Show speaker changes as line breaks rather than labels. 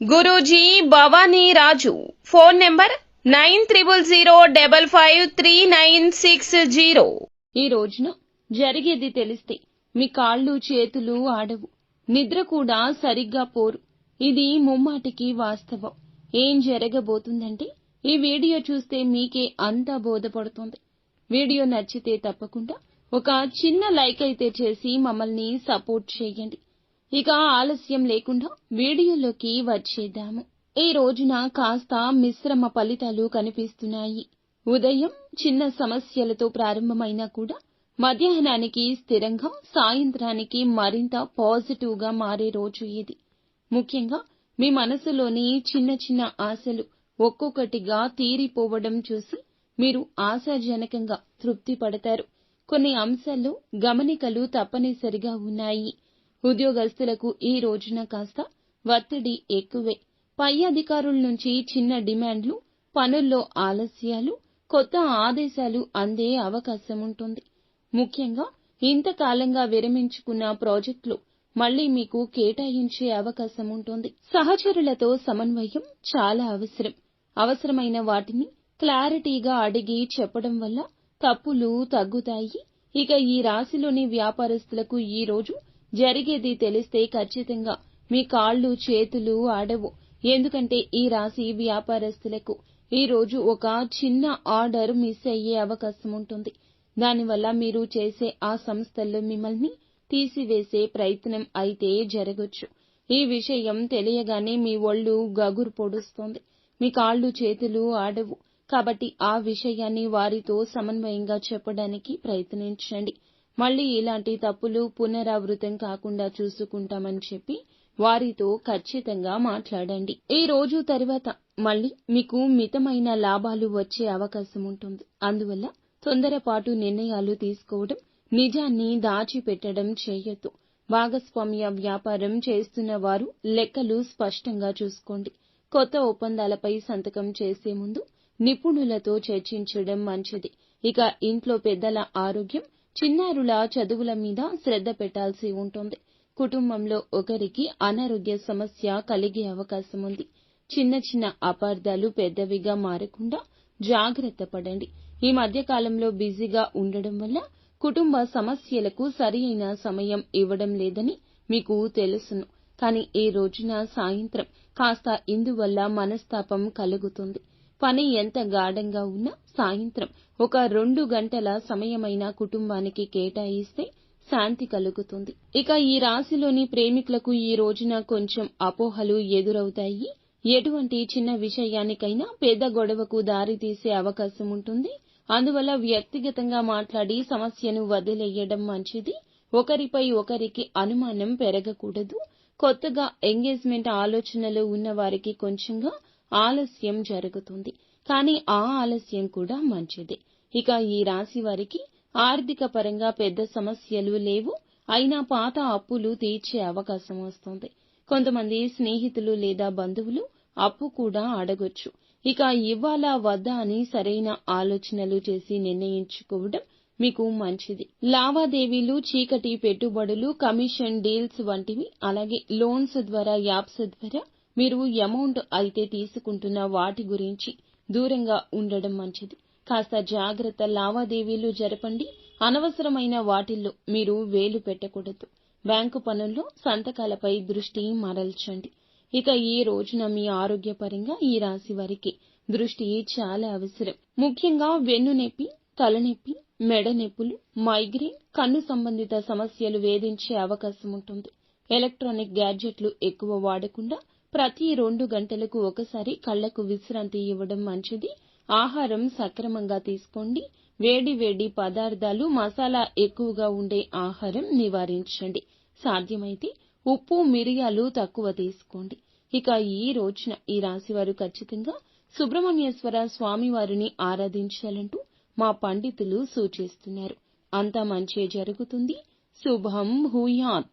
Guruji Bhavani Raju. Phone number nine triple zero double five three nine six zero. ఈ రోజున జరిగేది తెలిస్తే మీ కాళ్ళు చేతులు ఆడవు. నిద్ర కూడా సరిగ్గా పోరు. ఇది ముమ్మాటికి వాస్తవం. ఏం జరగబోతుందంటే ఈ వీడియో చూస్తే మీకే అంతా బోధపడుతుంది. వీడియో నచ్చితే తప్పకుండా ఒక చిన్న లైక్ అయితే చేసి మమ్మల్ని సపోర్ట్ చేయండి. ఇక ఆలస్యం లేకుండా వీడియోలోకి వచ్చేద్దాము. ఈ రోజున కాస్త మిశ్రమ ఫలితాలు కనిపిస్తున్నాయి. ఉదయం చిన్న సమస్యలతో ప్రారంభమైనా కూడా మధ్యాహ్నానికి స్థిరంగా సాయంత్రానికి మరింత పాజిటివ్గా మారే రోజు ఇది. ముఖ్యంగా మీ మనసులోని చిన్న చిన్న ఆశలు ఒక్కొక్కటిగా తీరిపోవడం చూసి మీరు ఆశాజనకంగా తృప్తి పడతారు. కొన్ని అంశాల్లో గమనికలు తప్పనిసరిగా ఉన్నాయి. ఉద్యోగస్తులకు ఈ రోజున కాస్త ఒత్తిడి ఎక్కువే. పై అధికారుల నుంచి చిన్న డిమాండ్లు పనుల్లో ఆలస్యాలు కొత్త ఆదేశాలు అందే అవకాశం ఉంటుంది ముఖ్యంగా ఇంతకాలంగా విరమించుకున్న ప్రాజెక్టులు మళ్ళీ మీకు కేటాయించే అవకాశం ఉంటుంది సహచరులతో సమన్వయం చాలా అవసరం. అవసరమైన వాటిని క్లారిటీగా అడిగి చెప్పడం వల్ల తప్పులు తగ్గుతాయి. ఇక ఈ రాశిలోని వ్యాపారస్తులకు ఈ రోజు జరిగేది తెలిస్తే ఖచ్చితంగా మీ కాళ్ళు చేతులు ఆడవు. ఎందుకంటే ఈ రాశి వ్యాపారస్తులకు ఈ రోజు ఒక చిన్న ఆర్డర్ మిస్ అయ్యే అవకాశం ఉంటుంది. దానివల్ల మీరు చేసే ఆ సంస్థల్లో మిమ్మల్ని తీసివేసే ప్రయత్నం అయితే జరగొచ్చు. ఈ విషయం తెలియగానే మీ ఒళ్ళు గగురు పొడుస్తోంది. మీ కాళ్ళు చేతులు ఆడవు. కాబట్టి ఆ విషయాన్ని వారితో సమన్వయంగా చెప్పడానికి ప్రయత్నించండి. మళ్ళీ ఇలాంటి తప్పులు పునరావృతం కాకుండా చూసుకుంటామని చెప్పి వారితో ఖచ్చితంగా మాట్లాడండి. ఈ రోజు తర్వాత మళ్ళీ మీకు మితమైన లాభాలు వచ్చే అవకాశం ఉంటుంది. అందువల్ల తొందరపాటు నిర్ణయాలు తీసుకోవడం నిజాన్ని దాచిపెట్టడం చేయొద్దు. భాగస్వామ్య వ్యాపారం చేస్తున్న వారు లెక్కలు స్పష్టంగా చూసుకోండి. కొత్త ఒప్పందాలపై సంతకం చేసే ముందు నిపుణులతో చర్చించడం మంచిది. ఇక ఇంట్లో పెద్దల ఆరోగ్యం చిన్నారుల చదువుల మీద శ్రద్ధ పెట్టాల్సి ఉంటుంది. కుటుంబంలో ఒకరికి అనారోగ్య సమస్య కలిగే అవకాశం ఉంది. చిన్న చిన్న అపార్థాలు పెద్దవిగా మారకుండా జాగ్రత్త పడండి. ఈ మధ్య కాలంలో బిజీగా ఉండడం వల్ల కుటుంబ సమస్యలకు సరియైన సమయం ఇవ్వడం లేదని మీకు తెలుసును. కానీ ఈ రోజున సాయంత్రం కాస్త ఇందువల్ల మనస్తాపం కలుగుతుంది. పని ఎంత గాఢంగా ఉన్నా సాయంత్రం ఒక రెండు గంటల సమయమైన కుటుంబానికి కేటాయిస్తే శాంతి కలుగుతుంది. ఇక ఈ రాశిలోని ప్రేమికులకు ఈ రోజున కొంచెం అపోహలు ఎదురవుతాయి. ఎటువంటి చిన్న విషయానికైనా పెద్ద గొడవకు దారి తీసే అవకాశం ఉంటుంది. అందువల్ల వ్యక్తిగతంగా మాట్లాడి సమస్యను వదిలేయడం మంచిది. ఒకరిపై ఒకరికి అనుమానం పెరగకూడదు. కొత్తగా ఎంగేజ్మెంట్ ఆలోచనలు ఉన్న వారికి కొంచెంగా ఆలస్యం జరుగుతుంది. కానీ ఆ ఆలస్యం కూడా మంచిదే. ఇక ఈ రాశి వారికి ఆర్థిక పరంగా పెద్ద సమస్యలు లేవు. అయినా పాత అప్పులు తీర్చే అవకాశం వస్తుంది. కొంతమంది స్నేహితులు లేదా బంధువులు అప్పు కూడా అడగొచ్చు. ఇక ఇవ్వాలా వద్దా అని సరైన ఆలోచనలు చేసి నిర్ణయించుకోవడం మీకు మంచిది. లావాదేవీలు చీకటి పెట్టుబడులు కమిషన్ డీల్స్ వంటివి అలాగే లోన్స్ ద్వారా యాప్స్ ద్వారా మీరు అమౌంట్ అయితే తీసుకుంటున్న వాటి గురించి దూరంగా ఉండడం మంచిది. కాస్త జాగ్రత్త లావాదేవీలు జరపండి. అనవసరమైన వాటిల్లో మీరు వేలు పెట్టకూడదు. బ్యాంకు పనుల్లో సంతకాలపై దృష్టి మరల్చండి. ఇక ఈ రోజున మీ ఆరోగ్యపరంగా ఈ రాశి వారికి దృష్టి చాలా అవసరం. ముఖ్యంగా వెన్నునొప్పి తలనొప్పి మెడ నొప్పులు మైగ్రేన్ కన్ను సంబంధిత సమస్యలు వేధించే అవకాశం ఉంటుంది. ఎలక్ట్రానిక్ గ్యాడ్జెట్లు ఎక్కువ వాడకుండా ప్రతి రెండు గంటలకు ఒకసారి కళ్ళకు విశ్రాంతి ఇవ్వడం మంచిది. ఆహారం సక్రమంగా తీసుకోండి. వేడి వేడి పదార్థాలు మసాలా ఎక్కువగా ఉండే ఆహారం నివారించండి. సాధ్యమైతే ఉప్పు మిరియాలు తక్కువ తీసుకోండి. ఇక ఈ రోజున ఈ రాశివారు ఖచ్చితంగా సుబ్రహ్మణ్యేశ్వర స్వామివారిని ఆరాధించాలంటూ మా పండితులు సూచిస్తున్నారు. అంతా మంచి జరుగుతుంది. శుభం భూయాత్.